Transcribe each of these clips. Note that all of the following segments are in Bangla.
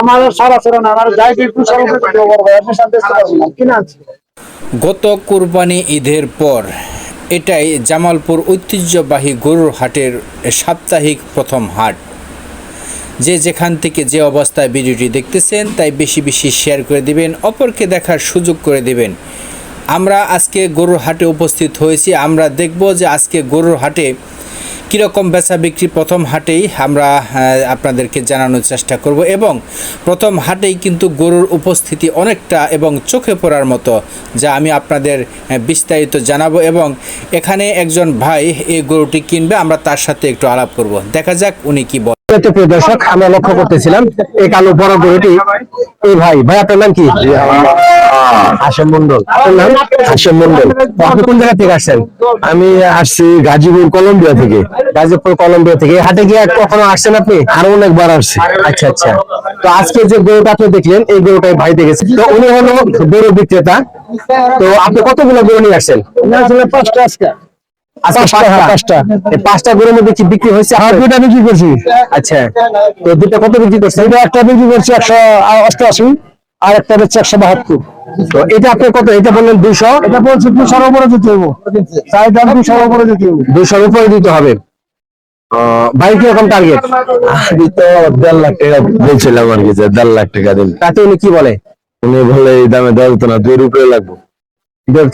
আমার সারা আমার যাই একটু কিনা আছে? গত কোরবানি ঈদের পর এটাই জামালপুর ঐতিহ্যবাহী গরুর হাটের সাপ্তাহিক প্রথম হাট। যে যেখান থেকে যে অবস্থায় ভিডিওটি দেখতেছেন তাই বেশি বেশি শেয়ার করে দিবেন অপরকে দেখার সুযোগ করে দিবেন। আমরা আজকে গরুর হাটে উপস্থিত হয়েছি আমরা দেখব যে আজকে গরুর হাটে কীরকম বেচা বিক্রি প্রথম হাটেই আমরা আপনাদেরকে জানানোর চেষ্টা করব এবং প্রথম হাটেই কিন্তু গরুর উপস্থিতি অনেকটা এবং চোখে পড়ার মতো, যা আমি আপনাদের বিস্তারিত জানাব এবং এখানে একজন ভাই এই গরুটি কিনবে, আমরা তার সাথে একটু আলাপ করব। দেখা যাক উনি কি বলেন তো প্রিয় দর্শক আমরা লক্ষ্য করতেছিলাম এই কালো বড় গরুটি। এই ভাই ভাই আপনার নাম কি? হাসেম মন্ডল নাম হাসেম মন্ডল আপনি কোন জায়গা থেকে আসছেন? আমি আসছি গাজীপুর কলম্বিয়া থেকে। গাজীপুর কলম্বিয়া থেকে। হাটে গিয়ে কখনো আসছেন আপনি? আরও অনেকবার আসছি। আচ্ছা আচ্ছা। তো আজকে যে গরুটা আপনি দেখলেন এই গরুটাই ভাই দেখেছে। তো উনি হলো গরু বিক্রেতা। তো আপনি কতগুলো গরু নিয়ে আসছেন? আসলে পাঁচটা আজকে আজকে। পাঁচটা পাঁচটা। এই পাঁচটা গরুর মধ্যে কি বিক্রি হয়েছে হ্যাঁ দুটা বিক্রি করছি। আচ্ছা তো দুটা কত বিক্রি করছে একটা বিক্রি করছি একশো অষ্টআশি আর একটা হচ্ছে একশো বাহাত্তর। তো এটা আপনি কত? এটা বললেন দুশো এটা বলছি দুশোর উপরে দিতে হব দুশোর উপরে দিতে হবে দুশোর উপরে দিতে হবে। ভাই কীরকম টার্গেট আমি তো দেড় লাখ টাকা বলছিলাম আর কি যে দেড় লাখ টাকা দিন। তাতে উনি কি বলে? উনি বলে এই দামে দেওয়া যেত না দুই রুপয়ে লাগবে।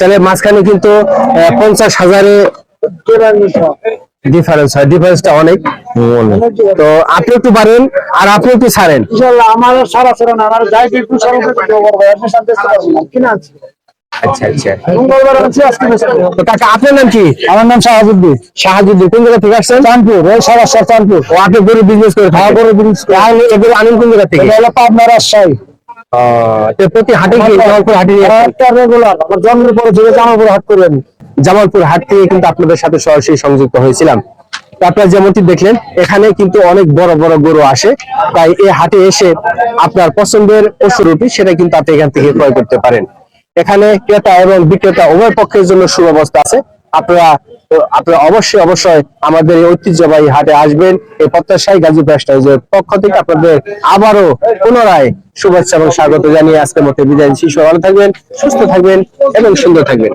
তাহলে মাঝখানে কিন্তু আহ, পঞ্চাশ হাজারে ডিফারেন্স হয় ডিফারেন্সটা অনেক। তো আপনি একটু পারেন আর আপনি একটু ছাড়েন। আমার সারা আমার যাই একটু আচ্ছা আচ্ছা। কাকা আপনার নাম কি? আমার নাম শাহাবুদ্দিন। শাহাজুদ্দিন কোন জায়গা থেকে আসছেন? চাঁদপুর ওই সারা চাঁদপুর। ও আপনি গরু বিজনেস করে হ্যাঁ, গরু এগুলো আনেন কোন জায়গা থেকে? এটা পাবনা রাজশাহী। আহ, তো প্রতি হাটে জামালপুর হাটে নিয়ে আসেন? একটা রেগুলার আমার জন্মের পরে থেকে জামালপুর হাট করবেন জামালপুর হাট থেকে কিন্তু আপনাদের সাথে সরাসরি সংযুক্ত হয়েছিলাম। আপনারা যেমনটি দেখলেন এখানে কিন্তু অনেক বড় বড় গরু আসে। তাই এই হাটে এসে আপনার পছন্দের পশুরূপী সেটা কিন্তু আপনি এখান থেকে ক্রয় করতে পারেন। এখানে ক্রেতা এবং বিক্রেতা উভয় পক্ষের জন্য সুব্যবস্থা আছে। আপনারা তো আপনারা অবশ্যই অবশ্যই আমাদের এই ঐতিহ্যবাহী হাটে আসবেন। এই প্রত্যাশায় গাজী প্যাস্টাইজের পক্ষ থেকে আপনাদের আবারও পুনরায় শুভেচ্ছা এবং স্বাগত জানিয়ে আজকের মতো বিদায় শিশু ভালো থাকবেন, সুস্থ থাকবেন এবং সুন্দর থাকবেন।